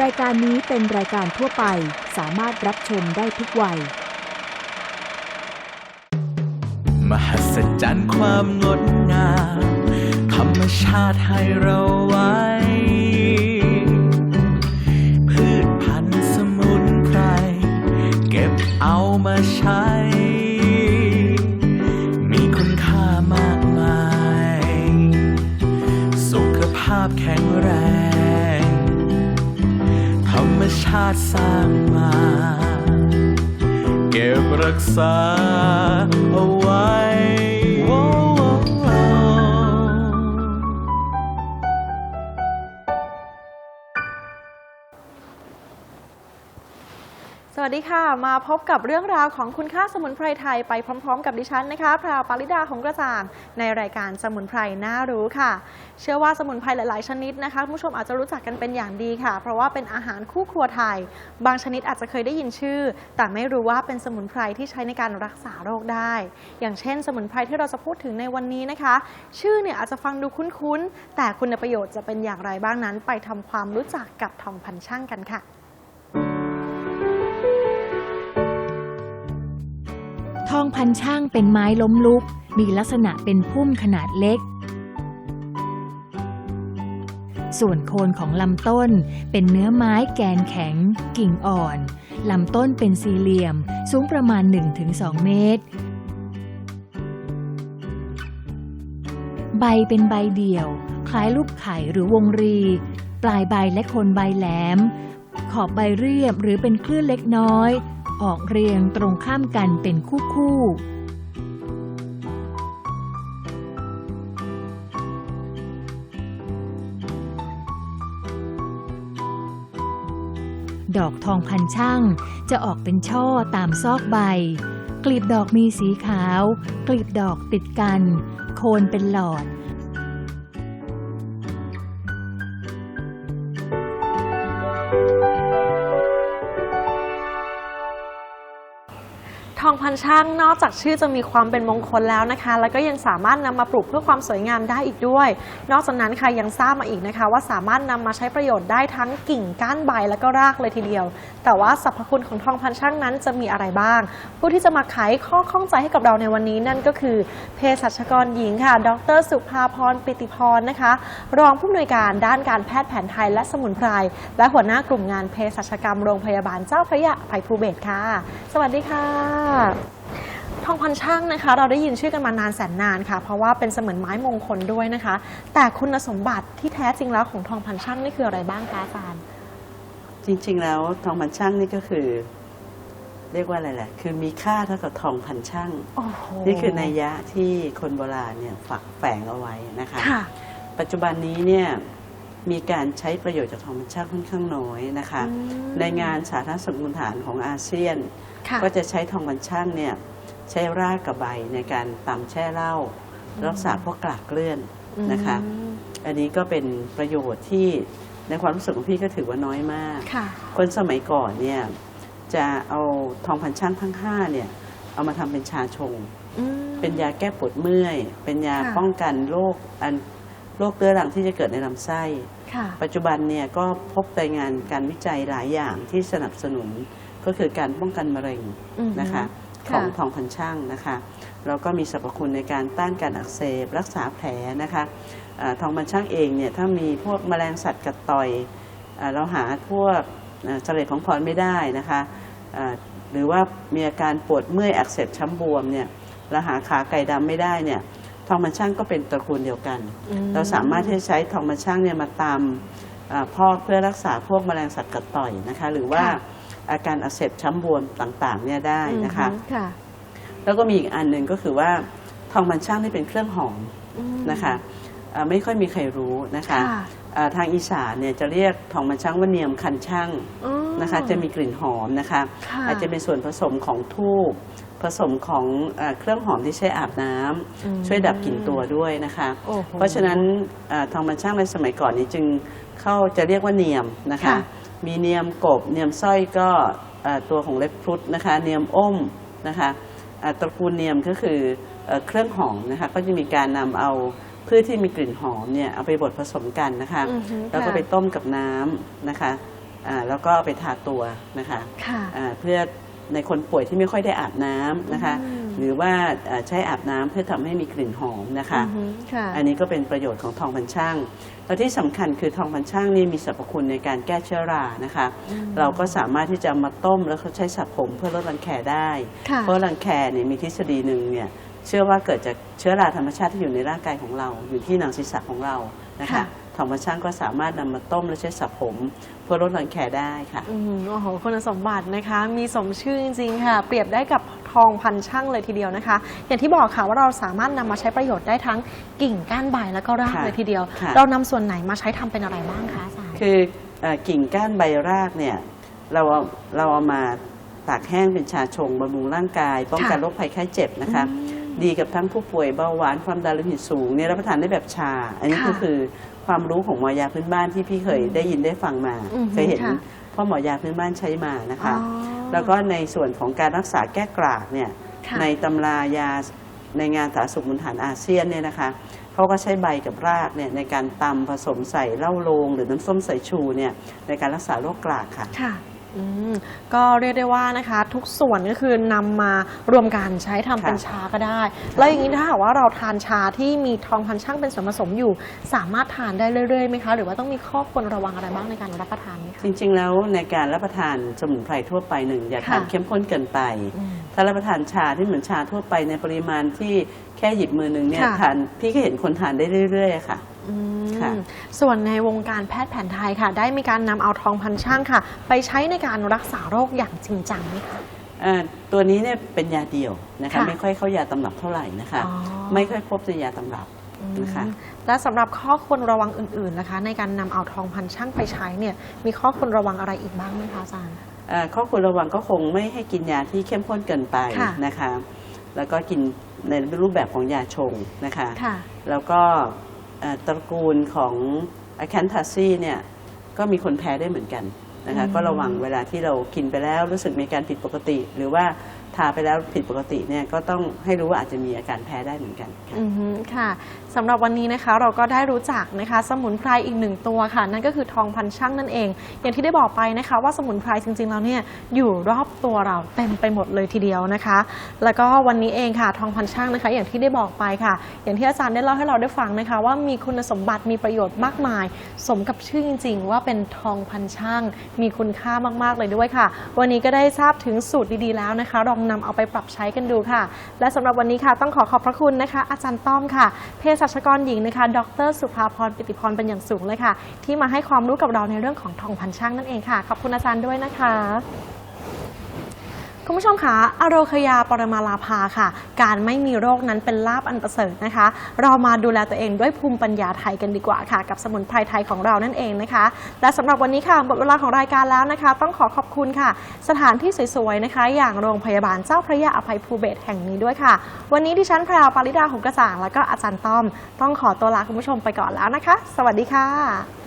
รายการนี้เป็นรายการทั่วไปสามารถรับชมได้ทุกวัย มหัศจรรย์ความงดงาม ธรรมชาติให้เราไว้ พืชพันธุ์สมุนไพร เก็บเอามาใช้าติสร้างมา เก็บรักษาเอาไว้ วัสดีค่ะ มาพบกับเรื่องราวของคุณค่าสมุนไพรไทยไปพร้อมๆ กับดิฉันนะคะ พราวปาริดาของกระจ่าง ในรายการสมุนไพรน่ารู้ค่ะ เชื่อว่าสมุนไพรหลายๆ ชนิดนะคะคุณผู้ชมอาจจะรู้จักกันเป็นอย่างดีค่ะ เพราะว่าเป็นอาหารคู่ครัวไทย บางชนิดอาจจะเคยได้ยินชื่อ แต่ไม่รู้ว่าเป็นสมุนไพรที่ใช้ในการรักษาโรคได้ อย่างเช่น สมุนไพรที่เราจะพูดถึงในวันนี้นะคะ ชื่อเนี่ยอาจจะฟังดูคุ้นๆ แต่คุณประโยชน์จะเป็นอย่างไรบ้างนั้น ไปทำความรู้จักกับทองพันช่างกันค่ะ ทองพันช่างเป็นไม้ล้มลุก มีลักษณะเป็นพุ่มขนาดเล็ก ส่วนโคนของลำต้นเป็นเนื้อไม้แกนแข็ง กิ่งอ่อน ลำต้นเป็นสี่เหลี่ยม สูงประมาณ 1-2 เมตร ใบเป็นใบเดี่ยว คล้ายรูปไข่หรือวงรี ปลายใบและโคนใบแหลม ขอบใบเรียบหรือเป็นคลื่นเล็กน้อย ออกเรียงตรงข้ามกันเป็นคู่คู่ๆดอกทองพันช่าง จะออกเป็นช่อตามซอกใบ กลีบดอกมีสีขาว กลีบดอกติดกัน โคนเป็นหลอด องพันช่างนอกจากชื่อจะมีความเป็นมงคลแล้วนะคะ แล้วก็ยังสามารถนำมาปลูกเพื่อความสวยงามได้อีกด้วย นอกจากนั้นค่ะยังทราบมาอีกนะคะ ว่าสามารถนำมาใช้ประโยชน์ได้ทั้งกิ่งก้านใบแล้วก็รากเลยทีเดียว แต่ว่าสรรพคุณของทองพันช่างนั้นจะมีอะไรบ้าง ผู้ที่จะมาไขข้อข้องใจให้กับเราในวันนี้นั่นก็คือเภสัชกรหญิงค่ะ ดร สุภาพรปิติพรนะคะ รองผู้อำนวยการด้านการแพทย์แผนไทยและสมุนไพรและหัวหน้ากลุ่มงานเภสัชกรรมโรงพยาบาลเจ้าพระยาภัยภูเบศค่ะ สวัสดีค่ะทองพันช่างนะคะ เราได้ยินชื่อกันมานานแสนนานค่ะ เพราะว่าเป็นเสมือนไม้มงคลด้วยนะคะ แต่คุณสมบัติที่แท้จริงแล้วของทองพันช่างนี่คืออะไรบ้างคะอาจารย์จริงๆแล้วทองพันช่างนี่ก็คือ เรียกว่าอะไรแหละ คือมีค่าเท่ากับทองพันช่างโอ้โหนี่คือนัยยะที่คนโบราณเนี่ยฝักแฝงเอาไว้นะคะ ค่ะ ปัจจุบันนี้เนี่ยมีการใช้ประโยชน์จากทองพันช่างค่อนข้างน้อยนะคะ อืม ในงานสาธารณสุขมูลฐานของอาเซียนค่ะ ก็จะใช้ทองพันช่างเนี่ยใช้รากกับใบในการตำแช่เหล้ารักษาพวกกลากเกลื่อนนะคะอืมอันนี้ก็เป็นประโยชน์ที่ในความรู้สึกของพี่ก็ถือว่าน้อยมากค่ะคนสมัยก่อนเนี่ยจะเอาทองพันช่างทั้งห้าเนี่ยเอามาทำเป็นชาชงอืมเป็นยาแก้ปวดเมื่อย เป็นยาค่ะป้องกันโรคอันโรคเรื้อรังที่จะเกิดในลำไส้ค่ะปัจจุบันเนี่ยก็พบรายงานการวิจัยหลายอย่างที่สนับสนุน ก็คือการป้องกันมะเร็งอือฮึนะคะค่ะของทองพันช่างนะคะแล้วก็มีสรรพคุณในการต้านการอักเสบ รักษาแผลนะคะอาทองพันช่างเองเนี่ยถ้ามีพวกแมลงสัตว์กัดต่อยอาเราหาพวกอ่าเสลดของพรไม่ได้นะคะอ่าหรือว่ามีอาการปวดเมื่อยอักเสบช้ำบวมเนี่ยเราหาขาไก่ดำไม่ได้เนี่ยทองมันช่างก็เป็นตระกูลเดียวกันอืมเราสามารถที่จะใช้ทองมันช่างเนี่ยมาตามอ่าพอกเพื่อรักษาพวกแมลงสัตว์กัดต่อยนะคะ หรือว่าค่ะ อาการอักเสบช้ำบวมต่างๆเนี่ยได้นะคะอืมค่ะ แล้วก็มีอีกอันหนึ่งก็คือว่าทองมันช่างนี่เป็นเครื่องหอมอืมนะคะอ่าไม่ค่อยมีใครรู้นะคะค่ะอ่าทางอีสานเนี่ยจะเรียกทองมันช่างว่าเนียมคันช่างอืมนะคะ จะมีกลิ่นหอมนะคะค่ะอาจจะเป็นส่วนผสมของทูบผสมของอาเครื่องหอมที่ใช้อาบน้ำอืมช่วยดับกลิ่นตัวด้วยนะคะโอ้โหเพราะฉะนั้นอ่าทองมันช่างในสมัยก่อนนี้จึงเข้าจะเรียกว่าเนียมนะคะค่ะ มีเนียมกบเนียมสร้อยก็อ่าตัวของเล็บพรุดนะคะเนียมอ้มนะคะอ่าตระกูลเนียมก็คือเอ่อเครื่องหอมนะคะก็จะมีการนำเอาพืชที่มีกลิ่นหอมเนี่ยเอาไปบดผสมกันนะคะอือฮึแล้วก็ค่ะไปต้มกับน้ำนะคะอ่าแล้วก็เอาไปทาตัวนะคะค่ะอ่าเพื่อในคนป่วยที่ไม่ค่อยได้อาบน้ำนะคะอืม หรือว่าอ่าใช้อาบน้ำเพื่อทำให้มีกลิ่นหอมนะคะอือฮึค่ะอันนี้ก็เป็นประโยชน์ของทองพันช่างแล้วที่สำคัญคือทองพันช่างนี่มีสรรพคุณในการแก้เชื้อรานะคะอืมเราก็สามารถที่จะเอามาต้มแล้วก็ใช้สระผมเพื่อลดรังแคได้ค่ะเพราะรังแคเนี่ยมีทฤษฎีหนึ่งเนี่ยเชื่อว่าเกิดจากเชื้อราธรรมชาติที่อยู่ในร่างกายของเรา อยู่ที่หนังศีรษะของเรานะคะค่ะทองพันช่างก็สามารถนำมาต้มแล้วใช้สระผม เพื่อลดรังแคได้ค่ะ อืมโอ้โหคุณสมบัตินะคะ มีสมชื่อจริงๆค่ะ เปรียบได้กับ ทองพันช่างเลยทีเดียวนะคะ อย่างที่บอกค่ะว่าเราสามารถนำมาใช้ประโยชน์ได้ทั้งกิ่งก้านใบแล้วก็รากค่ะเลยทีเดียวค่ะเรานำส่วนไหนมาใช้ทำเป็นอะไรบ้างคะอาจารย์คือเอ่อกิ่งก้านใบรากเนี่ยเราเอาเราเอามาตากแห้งเป็นชาชงบำรุงร่างกาย ป้องกันค่ะโรคภัยไข้เจ็บนะคะดีกับทั้งผู้ป่วยเบาหวานความดันโลหิตสูงเนี่ยรับประทานได้แบบชา อันนี้ค่ะก็คือความรู้ของหมอยาพื้นบ้านที่พี่เคยได้ยินได้ฟังมาอือฮึเคยเห็นค่ะพ่อหมอยาพื้นบ้านใช้มานะคะอ๋อ แล้วก็ในส่วนของการรักษาแก้กรากเนี่ยค่ะในตำรายาในงานสาธารณสุขมูลฐานอาเซียนเนี่ยนะคะเขาก็ใช้ใบกับรากเนี่ยในการตำผสมใส่เหล้าโรงหรือน้ำส้มสายชูเนี่ยในการรักษาโรคกรากค่ะค่ะ อืมก็เรียกได้ว่านะคะทุกส่วนก็คือนำมารวมกันใช้ทำเป็นค่ะชาก็ได้ แล้วอย่างนี้ถ้าหากว่าเราทานชาที่มีทองพันช่างเป็นส่วนผสมอยู่ สามารถทานได้เรื่อยๆไหมคะ หรือว่าต้องมีข้อควรระวังอะไรบ้างในการรับประทานไหมคะ จริงๆ แล้วในการรับประทานสมุนไพรทั่วไปหนึ่งอย่าทานค่ะเข้มข้นเกินไปอืมถ้ารับประทานชาที่เหมือนชาทั่วไปในปริมาณที่แค่หยิบมือหนึ่งเนี่ยค่ะ ทานพี่ก็เห็นคนทานได้เรื่อยๆค่ะ อืมค่ะ ส่วนในวงการแพทย์แผนไทยค่ะ ได้มีการนำเอาทองพันช่างค่ะ ไปใช้ในการรักษาโรคอย่างจริงจังไหมคะเอ่อตัวนี้เนี่ยเป็นยาเดียวนะคะ ค่ะไม่ค่อยเข้ายาตำรับเท่าไหร่นะคะ อ๋อ ไม่ค่อยพบในยาตำรับนะคะ อืมและสำหรับข้อควรระวังอื่นๆนะคะ ในการนำเอาทองพันช่างไปใช้เนี่ยมีข้อควรระวังอะไรอีกบ้างไหมคะอาจารย์ เอ่อข้อควรระวังก็คงไม่ให้กินยาที่เข้มข้นเกินไปค่ะ นะคะ แล้วก็กินในรูปแบบของยาชงนะคะ ค่ะ แล้วก็เอ่อ ตระกูลของอแคนทาซีเนี่ยก็มีคนแพ้ได้เหมือนกัน นะคะอืมก็ระวังเวลาที่เรากินไปแล้วรู้สึกมีการผิดปกติ หรือว่าทาไปแล้วผิดปกติเนี่ยก็ต้องให้รู้ว่าอาจจะมีอาการแพ้ได้เหมือนกันค่ะ อือฮึค่ะสำหรับวันนี้นะคะเราก็ได้รู้จักนะคะ สมุนไพรอีกหนึ่งตัวค่ะ นั่นก็คือทองพันช่างนั่นเอง อย่างที่ได้บอกไปนะคะ ว่าสมุนไพรจริงๆแล้วเนี่ยอยู่รอบตัวเราเต็มไปหมดเลยทีเดียวนะคะ แล้วก็วันนี้เองค่ะ ทองพันช่างนะคะ อย่างที่ได้บอกไปค่ะ อย่างที่อาจารย์ได้เล่าให้เราได้ฟังนะคะ ว่ามีคุณสมบัติมีประโยชน์มากมาย สมกับชื่อจริง ๆ ว่าเป็นทองพันช่างมีคุณค่ามากๆเลยด้วยค่ะ วันนี้ก็ได้ทราบถึงสูตรดีๆแล้วนะคะลองนำเอาไปปรับใช้กันดูค่ะ และสำหรับวันนี้ค่ะต้องขอขอบพระคุณนะคะ อาจารย์ต้อมค่ะเภสัชกรหญิงนะคะ ดร สุภาพรปิติพรเป็นอย่างสูงเลยค่ะ ที่มาให้ความรู้กับเราในเรื่องของทองพันช่างนั่นเองค่ะขอบคุณอาจารย์ด้วยนะคะ คุณผู้ชมคะอโรคยาปรมาลาภาค่ะ การไม่มีโรคนั้นเป็นลาบอันประเสริฐนะคะ เรามาดูแลตัวเองด้วยภูมิปัญญาไทยกันดีกว่าค่ะ กับสมุนไพรไทยของเรานั่นเองนะคะ และสำหรับวันนี้ค่ะหมดเวลาของรายการแล้วนะคะ ต้องขอขอบคุณค่ะ สถานที่สวยๆนะคะ อย่างโรงพยาบาลเจ้าพระยาอภัยภูเบศแห่งนี้ด้วยค่ะ วันนี้ดิฉันแพรวปาริดาหงกระจ่างแล้วก็อาจารย์ต้อม ต้องขอตัวลาคุณผู้ชมไปก่อนแล้วนะคะ สวัสดีค่ะ